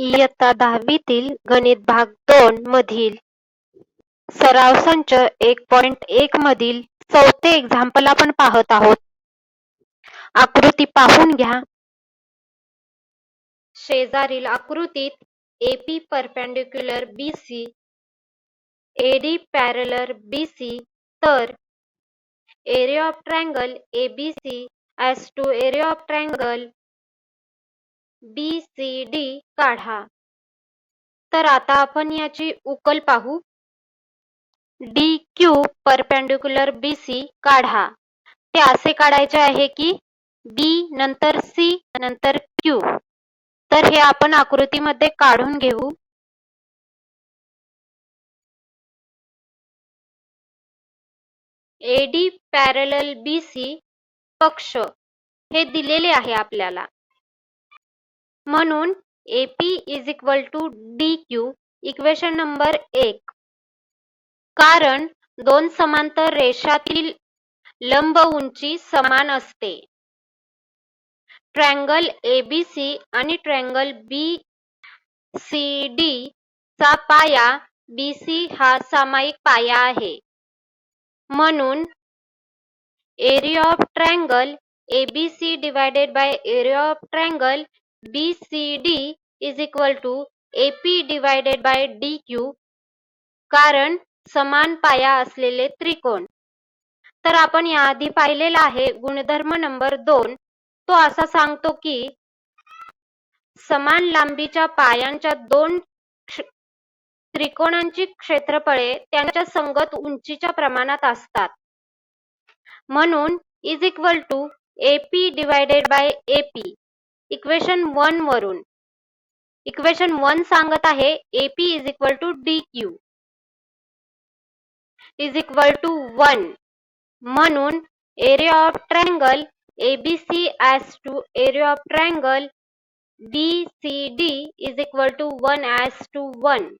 इयत्ता दहावीतील गणित भाग दोन मधील सराव संच एक पॉइंट एक मधील चौथे एक्झाम्पल आपण पाहत आहोत. आकृती पाहून घ्या. शेजारील आकृतीत AP perpendicular BC AD parallel BC तर area of triangle ABC as to area of triangle BCD काढा. तर आता आपण याची उकल पाहू. डी क्यू परपेंडिक्युलर BC काढा. ते असे काढायचे आहे की बी नंतर सी नंतर क्यू तर हे आपण आकृतीमध्ये काढून घेऊ. एडी बी सी पक्ष. हे दिलेले आहे आपल्याला. म्हणून AP is equal to D Q equation number एक. कारण दोन समांतर रेषातील लंब उंची समान असते. ट्रँगल एबीसी आणि ट्रँगल बी सी डी चा पाया BC हा सामायिक पाया आहे. म्हणून area of triangle ABC divided by area of triangle BCD is equal to AP divided by DQ कारण समान पाया असलेले त्रिकोण. तर आपण याआधी पाहिलेला आहे गुणधर्म नंबर दोन. तो असा सांगतो की समान लांबीच्या पायांच्या दोन त्रिकोणांची क्षेत्रफळे त्यांच्या संगत उंचीच्या प्रमाणात असतात. म्हणून is equal to AP divided by AP equation one Varun equation one सांगत आहे AP is equal to D Q is equal to one म्हणून area of triangle ABC as to area of triangle BCD is equal to 1 as to 1